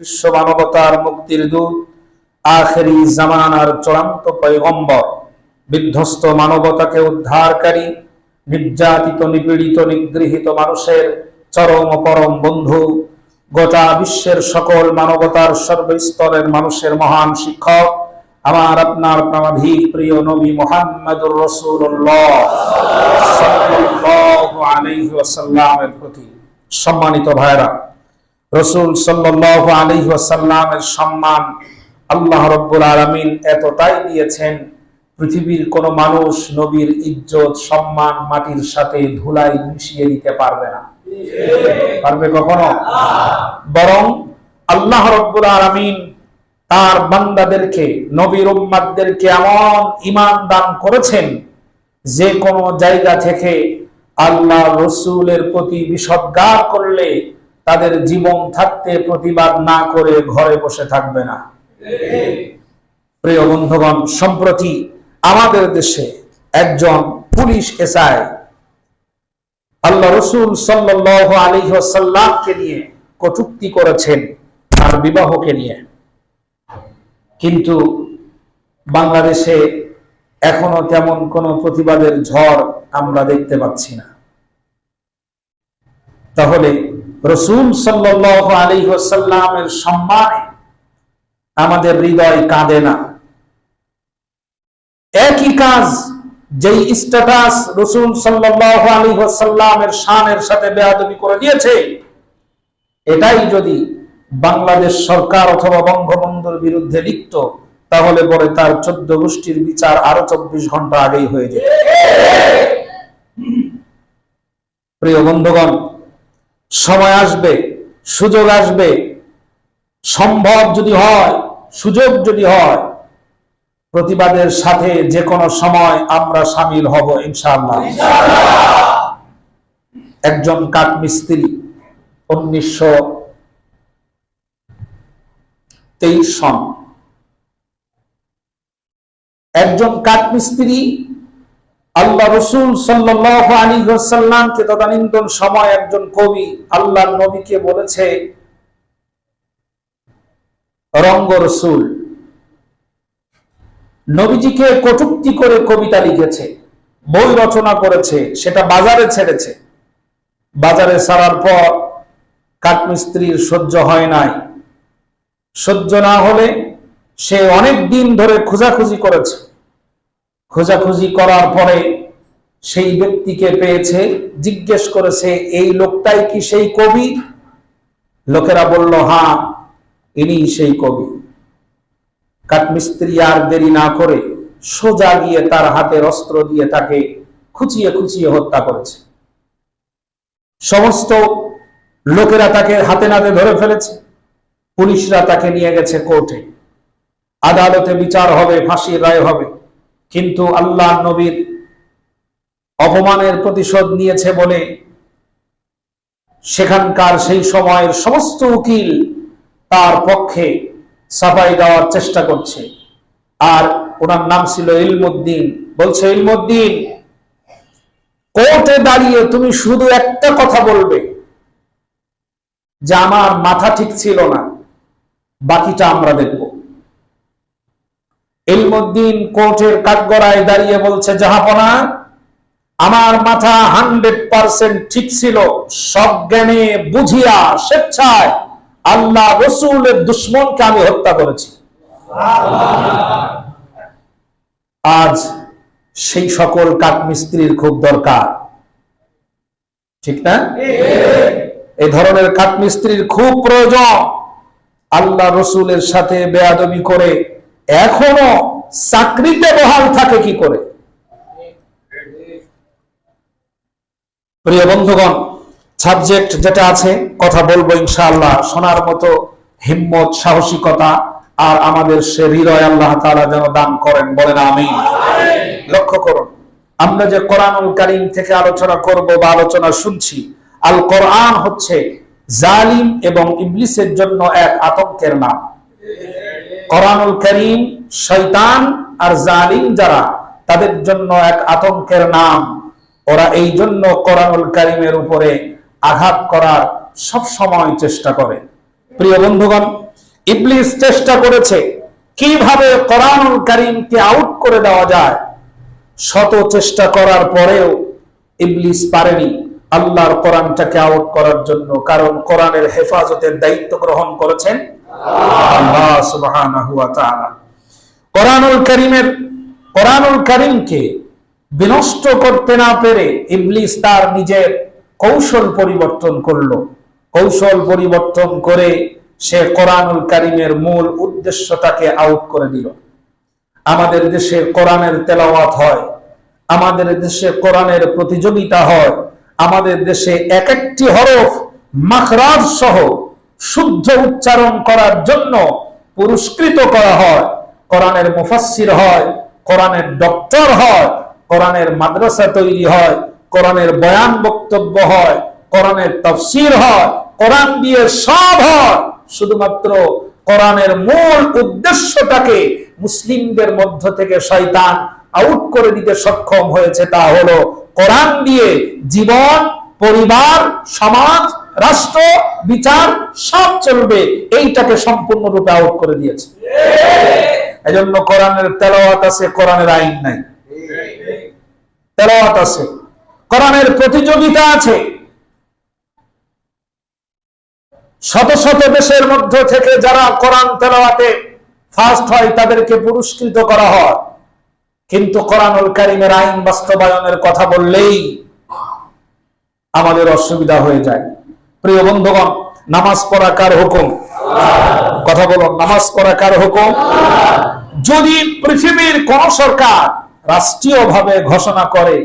বিশ্ব মানবতার মুক্তির দূত, আখেরি জামানার চূড়ান্ত পয়গম্বর, বিধ্বস্ত মানবতাকে উদ্ধারকারী, নির্যাতিত, নিপীড়িত, নিগৃহীত মানুষের চরম পরম বন্ধু, গোটা বিশ্বের সকল মানবতার সর্বস্তরের মানুষের মহান শিক্ষক, আমার আপনার প্রাণাধিক প্রিয় নবী মোহাম্মদুর রসুল্লাহ ওয়াসাল্লামের প্রতি সম্মানিত ভাইরা রসুল সাল্লাল্লাহু আলাইহি ওয়াসাল্লামের সম্মান আল্লাহ রব্বুল আলামিন এতটাই দিয়েছেন, পৃথিবীর কোন মানুষ নবীর ইজ্জত, সম্মান মাটির সাথে ধুলাই মিশিয়ে দিতে পারবে না। পারবে কখনো? বরং আল্লাহ রব্বুল আলামিন তার বান্দাদেরকে, নবীর উম্মাদদেরকে এমন ইমান দান করেছেন, যে কোনো জায়গা থেকে আল্লাহ রসুলের প্রতি বিষদগার করলে তাদের জীবন থাকতে প্রতিবাদ না করে ঘরে বসে থাকবে না। প্রিয় বন্ধুগণ, সম্প্রতি আমাদের দেশে একজন পুলিশ এসআই আল্লাহ রসুল সাল্লাহ আলী নিয়ে কটুক্তি করেছেন তার বিবাহকে নিয়ে। কিন্তু বাংলাদেশে এখনও তেমন কোনো প্রতিবাদের ঝড় আমরা দেখতে পাচ্ছি না। তাহলে রসুল সাল্লাহ আলী সাল্লামের সম্মানে আমাদের হৃদয় কাঁদে না। একই কাজ যেই স্ট্যাটাস রসুল সাল্লাহ আলী সাল্লামের শানের সাথে বেয়াদবি করে দিয়েছে, এটাই যদি বাংলাদেশ সরকার অথবা বঙ্গবন্ধুর বিরুদ্ধে লিখত, তাহলে পরে তার চোদ্দ গোষ্ঠীর বিচার আরও চব্বিশ ঘণ্টা আগেই হয়ে যেত। প্রিয় বন্ধুগণ সময় আসবে, সুযোগ আসবে। সম্ভব যদি হয়, সুযোগ যদি হয়, প্রতিবাদের সাথে যে কোনো সময় আমরা সামিল হব একজন কাঠ মিস্ত্রি উনিশশো তেইশ সন। একজন কাঠমিস্ত্রি আল্লাহ রসুল সাল্লাহ আলী সাল্লামকে তদানীন্তন সময় একজন কবি আল্লাহ নবীকে বলেছে, রঙ্গ রসুল। নবীজিকে কটুক্তি করে কবিতা লিখেছে, বই রচনা করেছে, সেটা বাজারে ছেড়েছে। বাজারে ছাড়ার পর কাঠমিস্ত্রির সহ্য হয় নাই। সহ্য না হলে সে অনেক দিন ধরে খোঁজাখুঁজি করেছে। খোঁজাখুঁজি করার পরে সেই ব্যক্তিকে পেয়েছে, জিজ্ঞেস করেছে, এই লোকটাই কি সেই কবি? লোকেরা বলল হ্যাঁ ইনি সেই কবি। কাঠমিস্ত্রি আর দেরি না করে সোজা গিয়ে তার হাতের অস্ত্র দিয়ে তাকে খুচিয়ে খুচিয়ে হত্যা করেছে। সমস্ত লোকেরা তাকে হাতে নাতে ধরে ফেলেছে। পুলিশরা তাকে নিয়ে গেছে কোর্টে। আদালতে বিচার হবে, ফাঁসির রায় হবে। কিন্তু আল্লাহ নবীর অপমানের প্রতিশোধ নিয়েছে বলে সেখানকার সেই সময়ের সমস্ত উকিল তার পক্ষে সাফাই দেওয়ার চেষ্টা করছে। আর ওনার নাম ছিল ইলমুদ্দিন। বলছে, ইলমুদ্দিন, কোর্টে দাঁড়িয়ে তুমি শুধু একটা কথা বলবে, যে আমার মাথা ঠিক ছিল না, বাকিটা আমরা দেখব। ইলমুদ্দিন কোর্টের কাঠগড়ায় দাঁড়িয়ে বলছে, জাহাপনা, আমার মাথা হান্ড্রেড পার্সেন্ট ঠিক ছিল। সজ্ঞানে বুঝিয়া স্বেচ্ছায় আল্লাহ রসুলের দুশ্মনকে আমি হত্যা করেছি। আজ সেই সকল কাঠমিস্ত্রির খুব দরকার। ঠিক না? এই ধরনের কাঠমিস্ত্রির খুব প্রয়োজন। আল্লাহ রসুলের সাথে বেয়াদবি করে এখনও চাকরিতে বহাল থাকে কি করে? প্রিয় বন্ধুগণ সাবজেক্ট যেটা আছে কথা বলব ইনশাআল্লাহ শোনার মতো হিম্মত সাহসিকতা আর আমাদের সে হৃদয় আল্লাহ তাআলা যেন দান করেন বলেন আমি লক্ষ্য করুন আমরা যে কোরআনুল কারীম থেকে আলোচনা করব বা আলোচনা শুনছি আল কোরআন হচ্ছে জালিম এবং ইবলিসের জন্য এক আতঙ্কের নাম। কোরআনুল করিম শৈতান আর জালিম যারা, তাদের জন্য এক আতঙ্কের নাম। ওরা এই জন্য কোরআনুল করিমের উপরে আঘাত করার সব সময় চেষ্টা করে। প্রিয় বন্ধুগণ, ইবলিস চেষ্টা করেছে কীভাবে কোরআনুল কারিমকে আউট করে দেওয়া যায়। শত চেষ্টা করার পরেও ইবলিস পারেনি আল্লাহর কোরআনটাকে আউট করার জন্য, কারণ কোরআনের হেফাজতের দায়িত্ব গ্রহণ করেছেন আল্লাহ বিনষ্ট করতে না পেরে ইবলিস তার নিজের কৌশল পরিবর্তন করল। কৌশল পরিবর্তন করে সে কোরআনুল মূল উদ্দেশ্যটাকে আউট করে দিল। আমাদের দেশে কোরআনের তেলাওয়াত হয়, আমাদের দেশে কোরআনের প্রতিযোগিতা হয়, আমাদের দেশে এক একটি হরফ, মাখরাজ সহ শুদ্ধ উচ্চারণ করার জন্য পুরস্কৃত করা হয়। কোরআনের মুফাসসির হয়, কোরআনের ডক্টর হয়, কোরআনের মাদ্রাসা তৈরি হয়, কোরআনের বয়ান বক্তব্য হয়, কোরআনের তফসির হয়, কোরআন দিয়ে সব হয়। শুধুমাত্র কোরআনের মূল উদ্দেশ্যটাকে মুসলিমদের মধ্য থেকে শয়তান আউট করে দিতে সক্ষম হয়েছে তা হলো কোরআন দিয়ে জীবন, পরিবার, সমাজ রাষ্ট্র, বিচার, সব চলবে, এইটাকে সম্পূর্ণরূপে আউট করে দিয়েছে। এজন্য কোরআনের তেলাওয়াত আছে, কোরআনের আইন নাই। তেলাওয়াত আছে, কোরআনের প্রতিযোগিতা আছে। শত শত দেশের মধ্য থেকে যারা কোরআন তেলাওয়াতে ফার্স্ট হয়, তাদেরকে পুরস্কৃত করা হয়। কিন্তু কোরআনুল কারিমের আইন বাস্তবায়নের কথা বললেই আমাদের অসুবিধা হয়ে যায়। প্রিয় বন্ধুগণ, নামাজ পড়া কার হুকুম? কথা বলুন, নামাজ পড়া কার হুকুম? যদি পৃথিবীর কোন সরকার রাষ্ট্রীয়ভাবে ঘোষণা করে,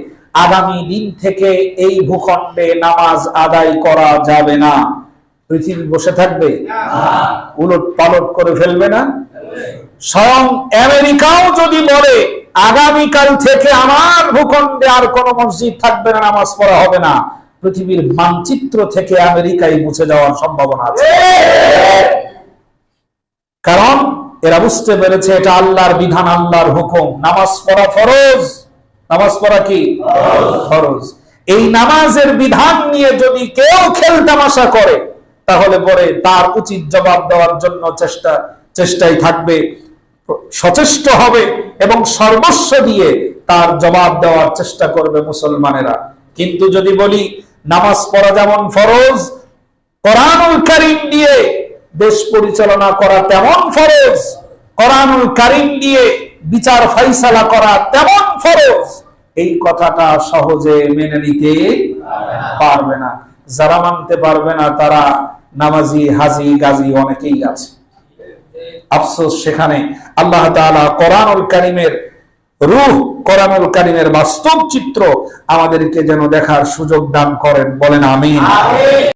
আগামী দিন থেকে এই ভূখণ্ডে নামাজ আদায় করা যাবে না, পৃথিবী বসে থাকবে? উলট পালট করে ফেলবে না? স্বয়ং আমেরিকাও যদি বলে, আগামীকাল থেকে আমার ভূখণ্ডে আর কোন মসজিদ থাকবে না, নামাজ পড়া হবে না পৃথিবীর মানচিত্র থেকে আমেরিকায় মুছে যাওয়ার সম্ভাবনা আছে। কারণ এরা বুঝতে পেরেছে এটা আল্লাহর বিধান, আল্লাহর হুকুম। নামাজ পড়া ফরজ। নামাজ পড়া কি? ফরজ। এই নামাজের বিধান নিয়ে যদি কেউ খেল তামাশা করে, তাহলে পরে তার উচিত জবাব দেওয়ার জন্য চেষ্টা, চেষ্টাই থাকবে, সচেষ্ট হবে এবং সর্বস্ব দিয়ে তার জবাব দেওয়ার চেষ্টা করবে মুসলমানেরা। কিন্তু যদি বলি নামাজ পড়া যেমন ফরজ, কোরআনুল কারিম দিয়ে দেশ পরিচালনা করা তেমন ফরজ, কোরআনুল কারিম দিয়ে বিচার ফাইসালা করা তেমন ফরজ। এই কথাটা সহজে মেনে নিতে পারবে না। যারা মানতে পারবে না, তারা নামাজি, হাজি, গাজী অনেকেই আছে। আফসোস সেখানে। আল্লাহ তাআলা কোরআনুল কারিমের রূহ কোরআনুল কারিমের বাস্তব চিত্র আমাদেরকে যেন দেখার সুযোগ দান করেন বলেন আমিন।